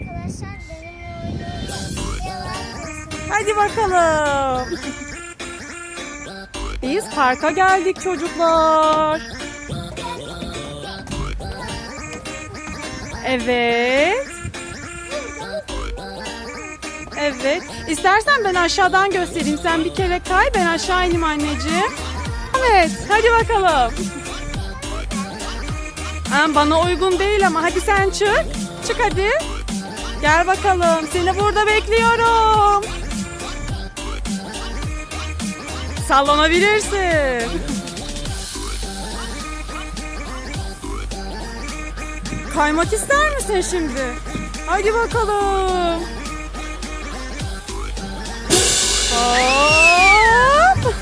arkadaşlar benim oyunum devam etsin. Hadi bakalım. Biz parka geldik çocuklar. Evet. Evet. İstersen ben aşağıdan göstereyim. Sen bir kere kay ben aşağı ineyim anneciğim. Evet. Hadi bakalım. Ha, bana uygun değil ama hadi sen çık. Çık hadi. Gel bakalım. Seni burada bekliyorum. Sallanabilirsin. Kaymak ister misin şimdi? Hadi bakalım. Hop.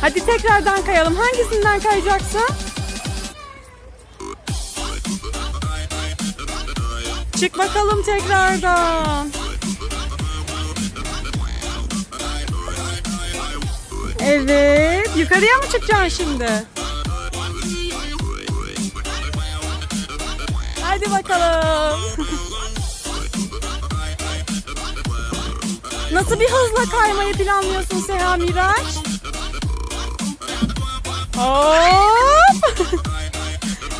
Hadi tekrardan kayalım. Hangisinden kayacaksın? Çık bakalım tekrardan. Evet. Yukarıya mı çıkacaksın şimdi? Hadi bakalım. Nasıl bir hızla kaymayı planlıyorsun Seha Miraç? Hop.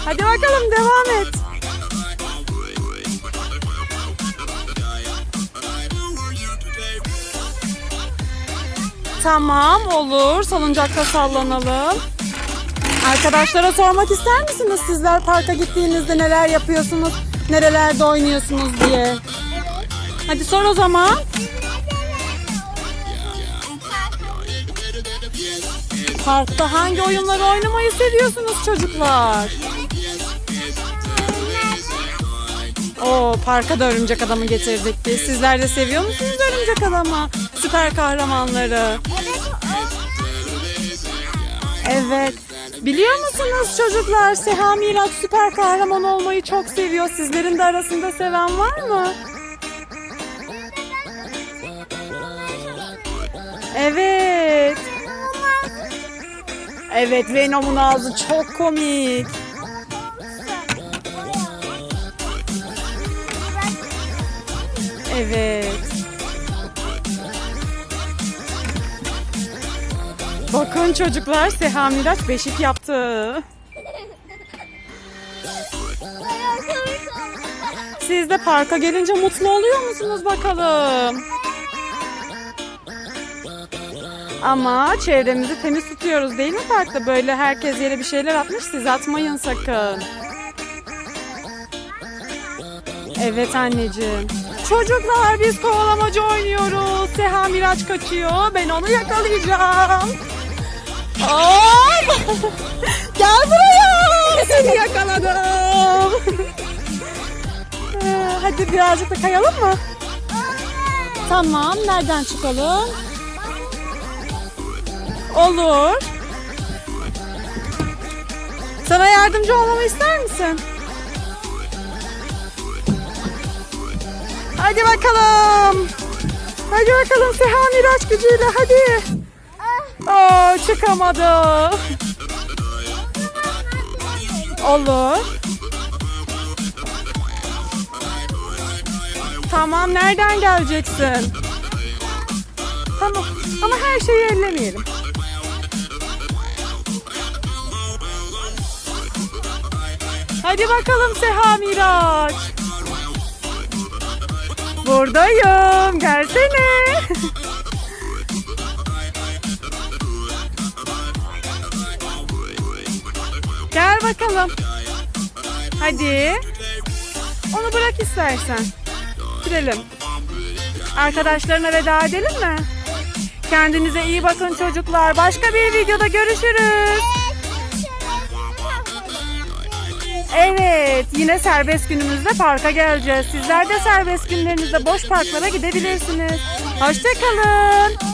Hadi bakalım devam et. Tamam olur. Salıncakta sallanalım. Arkadaşlara sormak ister misiniz? Sizler parka gittiğinizde neler yapıyorsunuz? Nerelerde oynuyorsunuz diye. Hadi sor o zaman. Parkta hangi oyunları oynamayı seviyorsunuz çocuklar? O parka da örümcek adamı getirdik biz. Sizler de seviyor musunuz örümcek adamı? Süper kahramanları. Evet. Biliyor musunuz çocuklar Seha Miraç süper kahraman olmayı çok seviyor. Sizlerin de arasında seven var mı? Evet. Evet Venom'un ağzı çok komik. Evet. Bakın çocuklar Seha Miraç beşik yaptı. Siz de parka gelince mutlu oluyor musunuz bakalım? Ama çevremizi temiz tutuyoruz değil mi parkta? Böyle herkes yere bir şeyler atmış siz atmayın sakın. Evet anneciğim. Çocuklar biz kovalamaca oynuyoruz. Seha Miraç kaçıyor. Ben onu yakalayacağım. Hop! Gel buraya. Seni yakaladım. Ee, Hadi birazcık da kayalım mı? Tamam. Nereden çıkalım? Olur. Sana yardımcı olmamı ister misin? Hadi bakalım. Hadi bakalım Seha Miraç gücüyle hadi. Aa, çıkamadı. Olur. Tamam nereden geleceksin? Tamam ama her şeyi ellemeyelim. Hadi bakalım Seha Miraç. Buradayım. Gelsene. Gel bakalım. Hadi. Onu bırak istersen. Gidelim. Arkadaşlarına veda edelim mi? Kendinize iyi bakın çocuklar. Başka bir videoda görüşürüz. Evet, yine serbest günümüzde parka geleceğiz. Sizler de serbest günlerinizde boş parklara gidebilirsiniz. Hoşçakalın.